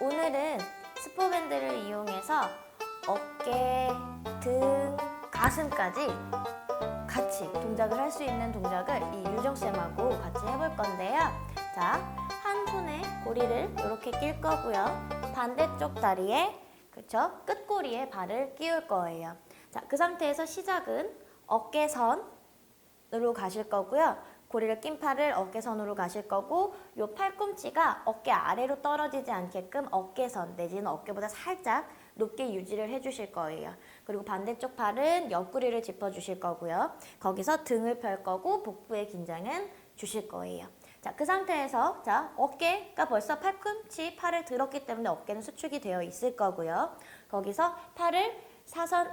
오늘은 스포밴드를 이용해서 어깨, 등, 가슴까지 같이 동작을 할 수 있는 동작을 이 유정쌤하고 같이 해볼 건데요. 자, 한 손에 고리를 이렇게 낄 거고요. 반대쪽 다리에, 그쵸? 끝고리에 발을 끼울 거예요. 자, 그 상태에서 시작은 어깨선으로 가실 거고요. 고리를 낀 팔을 어깨선으로 가실 거고 요 팔꿈치가 어깨 아래로 떨어지지 않게끔 어깨선 내지는 어깨보다 살짝 높게 유지를 해주실 거예요. 그리고 반대쪽 팔은 옆구리를 짚어주실 거고요. 거기서 등을 펼 거고 복부의 긴장은 주실 거예요. 자, 그 상태에서 자 어깨가 벌써 팔꿈치 팔을 들었기 때문에 어깨는 수축이 되어 있을 거고요. 거기서 팔을 사선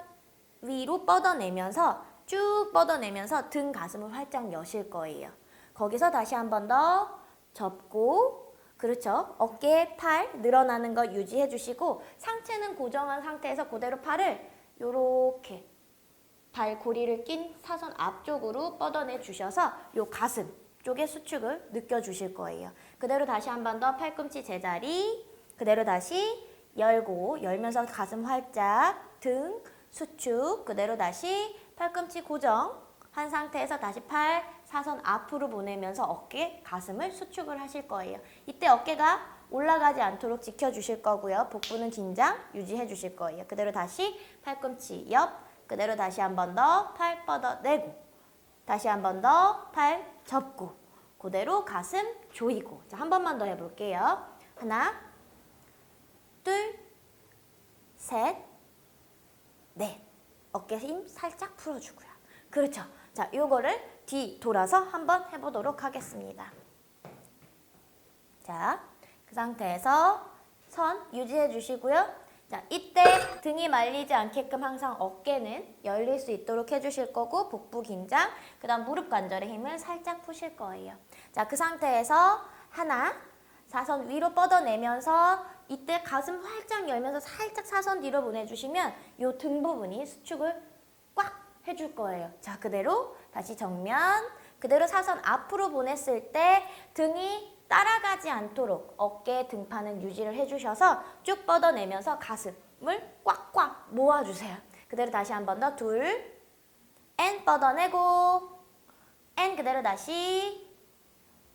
위로 뻗어내면서 쭉 뻗어내면서 등 가슴을 활짝 여실 거예요. 거기서 다시 한 번 더 접고 그렇죠. 어깨, 팔 늘어나는 거 유지해 주시고 상체는 고정한 상태에서 그대로 팔을 요렇게 발고리를 낀 사선 앞쪽으로 뻗어내 주셔서 요 가슴 쪽의 수축을 느껴 주실 거예요. 그대로 다시 한 번 더 팔꿈치 제자리 그대로 다시 열고 열면서 가슴 활짝 등 수축 그대로 다시 팔꿈치 고정 한 상태에서 다시 팔 사선 앞으로 보내면서 어깨 가슴을 수축을 하실 거예요. 이때 어깨가 올라가지 않도록 지켜주실 거고요. 복부는 긴장 유지해 주실 거예요. 그대로 다시 팔꿈치 옆 그대로 다시 한 번 더 팔 뻗어내고 다시 한 번 더 팔 접고 그대로 가슴 조이고 자 한 번만 더 해볼게요. 하나 둘 셋, 넷. 어깨 힘 살짝 풀어주고요. 그렇죠. 자, 요거를 뒤 돌아서 한번 해보도록 하겠습니다. 자, 그 상태에서 선 유지해 주시고요. 자, 이때 등이 말리지 않게끔 항상 어깨는 열릴 수 있도록 해주실 거고 복부 긴장, 그 다음 무릎 관절의 힘을 살짝 푸실 거예요. 자, 그 상태에서 하나, 사선 위로 뻗어내면서 이때 가슴 활짝 열면서 살짝 사선 뒤로 보내주시면 이등 부분이 수축을 꽉 해줄 거예요. 자, 그대로 다시 정면, 그대로 사선 앞으로 보냈을 때 등이 따라가지 않도록 어깨 등판은 유지를 해주셔서 쭉 뻗어내면서 가슴을 꽉꽉 모아주세요. 그대로 다시 한 번 더 둘, 앤 뻗어내고, 앤 그대로 다시,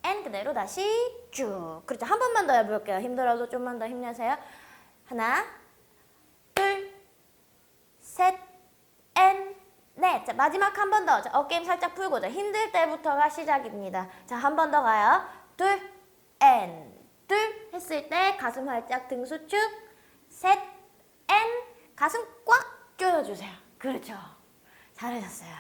앤 그대로 다시 쭉. 그렇죠. 한 번만 더 해볼게요. 힘들어도 좀만 더 힘내세요. 하나, 둘, 셋, 앤, 넷. 자, 마지막 한 번 더. 자, 어깨 힘 살짝 풀고. 자, 힘들 때부터가 시작입니다. 자, 한 번 더 가요. 둘, 앤, 둘. 했을 때 가슴 활짝 등 수 축. 셋, 앤. 가슴 꽉 조여주세요. 그렇죠. 잘하셨어요.